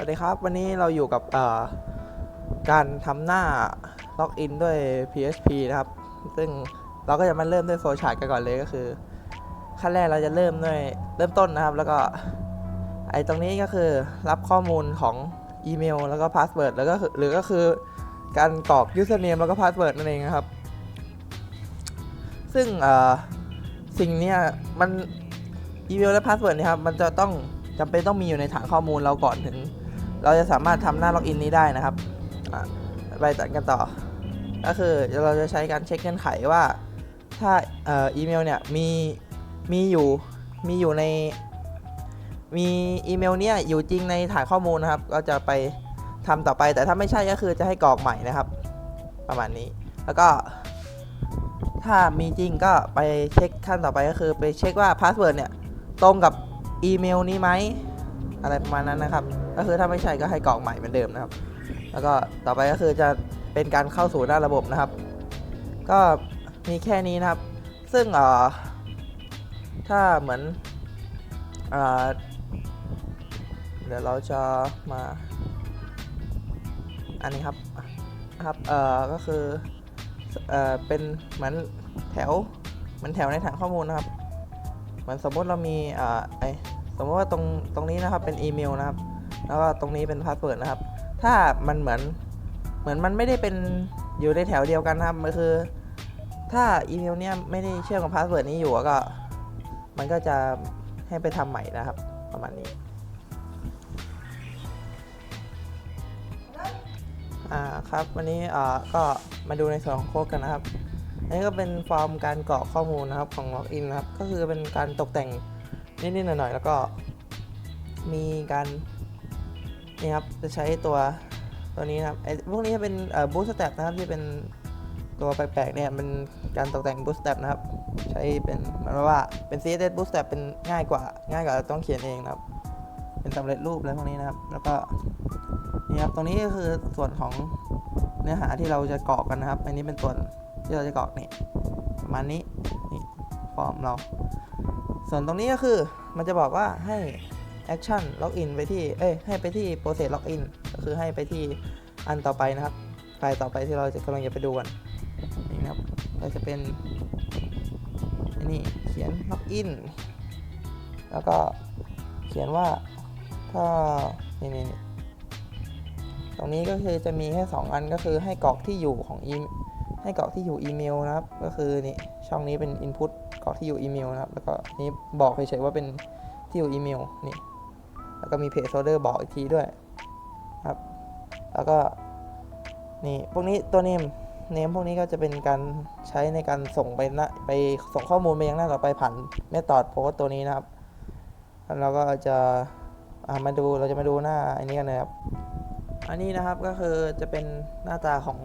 วัสดีครับ วันนี้เราอยู่กับการทำหน้าล็อกอินด้วย PHP นะครับ ซึ่งเราก็จะมาเริ่มด้วยโฟล์ชาร์ตกันก่อนเลยก็คือ ขั้นแรกเราจะเริ่มด้วยเริ่มต้นนะครับ แล้วก็ไอ้ตรงนี้ก็คือรับข้อมูลของอีเมลแล้วก็พาสเวิร์ดแล้วก็หรือก็คือการกรอก username แล้วก็พาสเวิร์ดนั่นเองนะครับ ซึ่งสิ่งนี้มันอีเมลและพาสเวิร์ดนี่ยครับมันจะต้องจำเป็นต้องมีอยู่ในฐานข้อมูลเราก่อนถึง เราจะสามารถทำหน้าล็อกอินนี้ได้นะครับไปตัดกันต่อ ก็คือเราจะใช้การเช็คเงื่อนไขว่า ถ้าอ,อ,อีเมลเนี่ยมีมีอยู่มีอยู่ในมีอีเมลเนี่ยอยู่จริงในฐานข้อมูลนะครับ ก็จะไปทำต่อไป แต่ถ้าไม่ใช่ก็คือจะให้กรอกใหม่นะครับ ประมาณนี้แล้วก็ ถ้ามีจริงก็ไปเช็คขั้นต่อไปก็คือไปเช็คว่าพาสเวิร์ดเนี่ยตรงกับอีเมลนี้ไหม อะไรประมาณนั้นนะครับ ก็คือถ้าไม่ใช่ก็ให้กรอกใหม่เหมือนเดิมนะครับ แล้วก็ต่อไปก็คือจะเป็นการเข้าสู่หน้าระบบนะครับ ก็มีแค่นี้นะครับ ซึ่งเอ่อถ้าเหมือนเอ่อเดี๋ยวเราจะมาอันนี้ครับครับเอ่อก็คือเอ่อเป็นเหมือนแถวเหมือนแถวในฐานข้อมูลนะครับ เหมือนสมมติเรามีเอ่อไอ สมมติว่าตรงตรงนี้นะครับเป็นอีเมลนะครับ แล้วก็ตรงนี้เป็นพาสเวิร์ดนะครับ ถ้ามันเหมือนเหมือนมันไม่ได้เป็นอยู่ในแถวเดียวกันนะครับมันคือ ถ้าอีเมลเนี้ยไม่ได้เชื่อมกับพาสเวิร์ดนี้อยู่ก็ มันก็จะให้ไปทำใหม่นะครับ ประมาณนี้อ่าครับวันนี้อ่าก็มาดูในส่วนของโค้ดกันนะครับอันนี้ก็เป็นฟอร์มการกรอกข้อมูลนะครับของล็อกอินนะครับ ก็คือเป็นการตกแต่ง นิดๆหน่อยๆแล้วก็มีการนี่ครับจะใช้ตัวตัวนี้นะครับไอ้พวกนี้จะเป็นเอ่อบูสต์แตปนะครับที่เป็นตัวแปลกๆเนี่ยเป็นการตกแต่งบูสต์แตปนะครับ ใช้เป็นหมือนว่าเป็น CSS Bootstrap เป็นง่ายกว่า ง่ายกว่าต้องเขียนเองนะครับ เป็นสำเร็จรูปอะไรพวกนี้นะครับ แล้วก็นี่ครับตรงนี้ก็คือส่วนของเนื้อหาที่เราจะกรอกกันนะครับ อันนี้เป็นส่วนที่เราจะกรอกนี่ประมาณนี้นี่ฟอร์มเรา ส่วนตรงนี้ก็คือมันจะบอกว่าให้ action login ไปที่ เอ้ย ให้ไปที่ process login ก็คือให้ไปที่อันต่อไปนะครับไฟล์ต่อไปที่เราจะกำลังจะไปดูกันนี่นะครับก็จะเป็นอันนี่เขียน login แล้วก็เขียนว่าถ้านี่นี่นี่ตรงนี้ก็คือจะมีแค่2อันก็คือให้กรอกที่อยู่ของอีให้กรอกที่อยู่อีเมลนะครับ ก็คือนี่ช่องนี้เป็น input อกที่อยู่อีเมลนะครับ แล้วก็นี้บอกเฉยๆว่าเป็นที่อยู่อีเมลนี่ แล้วก็มี page holder บอกอีกทีด้วยครับ แล้วก็นี่พวกนี้ตัว name name พวกนี้ก็จะเป็นการใช้ในการส่งไปหน้าไปส่งข้อมูลไปยังหน้าต่อไปผ่าน method post ตัวนี้นะครับ แล้วเราก็จะามาดูเราจะมาดูหน้าอันนี้กันเลยครับ อันนี้นะครับก็คือจะเป็นหน้าตาของ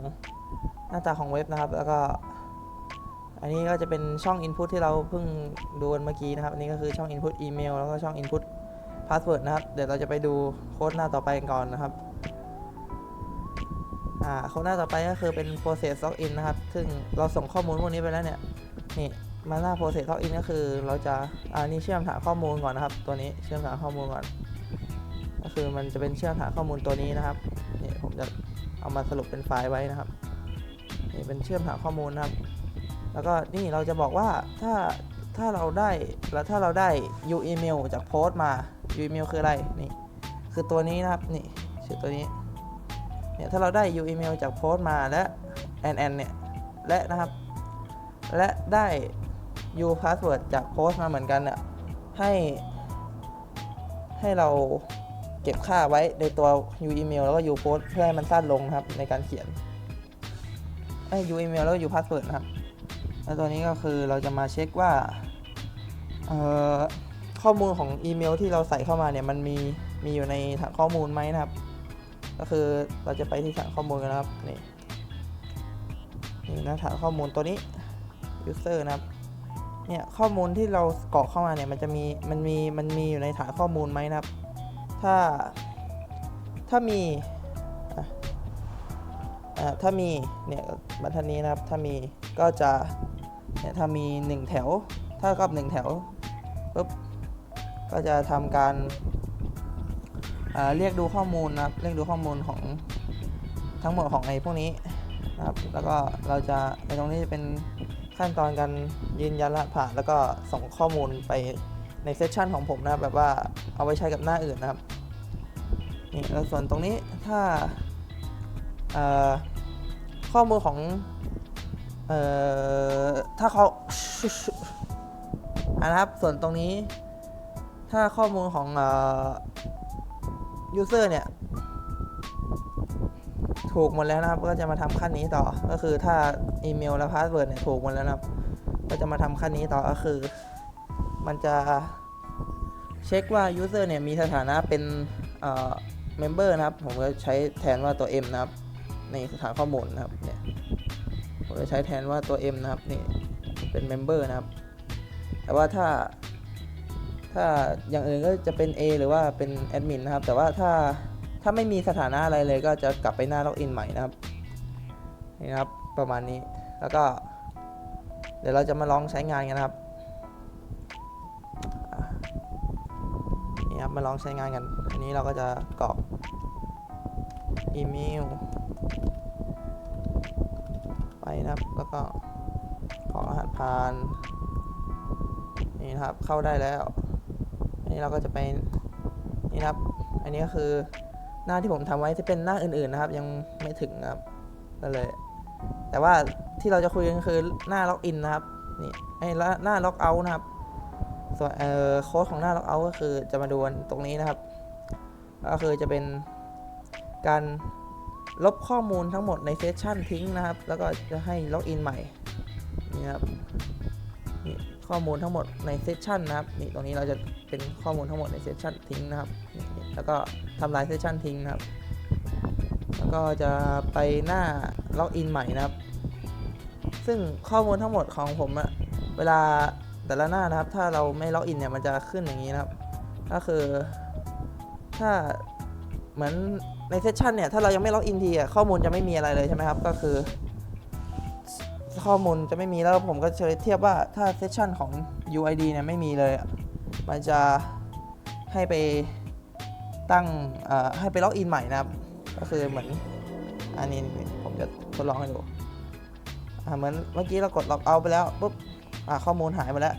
หน้าตาของเว็บนะครับ แล้วก็ อันนี้ก็จะเป็นช่อง input ที่เราเพิ่งดูกันเมื่อกี้นะครับ อันนี้ก็คือช่อง input email แล้วก็ช่อง input password นะครับ เดี๋ยวเราจะไปดูโค้ดหน้าต่อไปก่อนนะครับอ่าโค้ดหน้าต่อไปก็คือเป็น process login นะครับ ซึ่งเราส่งข้อมูลพวกนี้ไปแล้วเนี่ย นี่มาหน้า process login ก็คือเราจะ อ่า นี่เชื่อมฐานข้อมูลก่อนนะครับ ตัวนี้เชื่อมฐานข้อมูลก่อน ก็คือมันจะเป็นเชื่อมฐานข้อมูลตัวนี้นะครับ นี่ผมจะเอามาสรุปเป็นไฟล์ไว้นะครับ นี่เป็นเชื่อมฐานข้อมูลนะครับ แล้วก็นี่เราจะบอกว่าถ้าถ้าเราได้แล้วถ้าเราได้ u email จากโพสต์มา u email คืออะไรนี่คือตัวนี้นะครับนี่ชื่อตัวนี้เนี่ยถ้าเราได้ u email จากโพสต์มาและ n n เนี่ยและนะครับ และได้ u password จากโพสต์มาเหมือนกันเนี่ยให้ ให้เราเก็บค่าไว้ในตัว u email แล้วก็ u post เพื่อให้มันสั้นลงนะครับในการเขียนไอ้ u email แล้วก็ u password นะครับ แล้วตัวนี้ก็คือเราจะมาเช็คว่าข้อมูลของอีเมลที่เราใส่เข้ามาเนี่ยมันมีมีอยู่ในฐานข้อมูลไหมนะครับ ก็คือเราจะไปที่ฐานข้อมูลกันนะครับนี่นี่นะฐานข้อมูลตัวนี้ user นะครับเนี่ยข้อมูลที่เรากรอกเข้ามาเนี่ยมันจะมีมันมีมันมีอยู่ในฐานข้อมูลไหมนะครับ ถ้าถ้ามีอ่าถ้ามีเนี่ยบรรทัดนี้นะครับถ้ามีก็จะ เนี่ยถ้ามี 1 แถวเท่ากับ 1 แถวปุ๊บก็จะทำการอ่าเรียกดูข้อมูลนะครับ เรียกดูข้อมูลของทั้งหมดของไอ้พวกนี้นะครับ แล้วก็เราจะในตรงนี้จะเป็นขั้นตอนการยืนยันรหัสผ่าน แล้วก็ส่งข้อมูลไปในเซสชันของผมนะครับ แบบว่าเอาไว้ใช้กับหน้าอื่นนะครับ นี่แล้วส่วนตรงนี้ถ้าข้อมูลของ เอ่อ ถ้าเขาอะนะครับ ส่วนตรงนี้ ถ้าข้อมูลของเอ่อ user เนี่ย ถูกหมดแล้วนะครับ ก็จะมาทำขั้นนี้ต่อ ก็คือถ้าอีเมลและพาสเวิร์ดเนี่ยถูกหมดแล้วนะครับ ก็จะมาทำขั้นนี้ต่อ ก็คือ มันจะเช็คว่า user เนี่ยมีสถานะเป็นเอ่อ member นะครับ ผมก็ใช้แทนว่าตัว m นะครับ ในสถานข้อมูลนะครับเนี่ย ผมจะใช้แทนว่าตัว m นะครับนี่เป็น member นะครับ แต่ว่าถ้า ถ้าอย่างอื่นก็จะเป็น A หรือว่าเป็นแอดมินนะครับ แต่ว่าถ้าถ้าไม่มีสถานะอะไรเลยก็จะกลับไปหน้าล็อกอินใหม่นะครับนี่นะครับประมาณนี้แล้วก็ เดี๋ยวเราจะมาลองใช้งานกันนะครับนี่ครับมาลองใช้งานกัน อันนี้เราก็จะกรอกอีเมล นะครับ แล้วก็กรอรหัสผ่าน นี่นะครับเข้าได้แล้ว อันนี้เราก็จะไปนี่นะครับ อันนี้ก็คือหน้าที่ผมทำไว้ที่เป็นหน้าอื่น ๆนะครับ ยังไม่ถึงครับก็เลย แต่ว่าที่เราจะคุยกันคือหน้าล็อกอินนะครับนี่ไอ้หน้าล็อกเอาท์นะครับส่วนเอ่อโค้ดของหน้าล็อกเอาท์ก็คือจะมาดูกันตรงนี้นะครับ ก็คือจะเป็นการ ลบข้อมูลทั้งหมดในเซสชันทิ้งนะครับ แล้วก็จะให้ล็อกอินใหม่นี่ครับนี่ข้อมูลทั้งหมดในเซสชันนะครับนี่ตรงนี้เราจะเป็นข้อมูลทั้งหมดในเซสชันทิ้งนะครับนี่แล้วก็ทำลายเซสชันทิ้งนะครับ แล้วก็จะไปหน้าล็อกอินใหม่นะครับ ซึ่งข้อมูลทั้งหมดของผมอะเวลาแต่ละหน้านะครับ ถ้าเราไม่ล็อกอินเนี่ยมันจะขึ้นอย่างนี้นะครับ ก็คือถ้า เหมือนในเซสชันเนี่ยถ้าเรายังไม่ล็อกอินทีอะข้อมูลจะไม่มีอะไรเลยใช่ไหมครับ ก็คือ ข้อมูลจะไม่มีแล้วผมก็จะเทียบว่าถ้าเซสชันของ UID เนี่ยไม่มีเลย มันจะให้ไปตั้งให้ไปล็อกอินใหม่นะครับ ก็คือเหมือนอันนี้ผมจะทดลองให้ดูเหมือนเมื่อกี้เรากดล็อกเอาไปแล้วปุ๊บข้อมูลหายไปแล้ว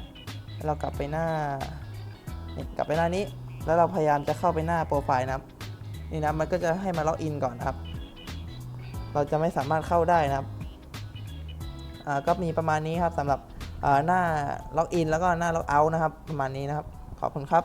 เรากลับไปหน้า กลับไปหน้านี้ แล้วเราพยายามจะเข้าไปหน้าโปรไฟล์นะครับ นี่นะมันก็จะให้มาล็อกอินก่อนครับ เราจะไม่สามารถเข้าได้นะครับอ่าก็มีประมาณนี้ครับสำหรับอ่าหน้าล็อกอินแล้วก็หน้าล็อกเอาท์นะครับ ประมาณนี้นะครับ ขอบคุณครับ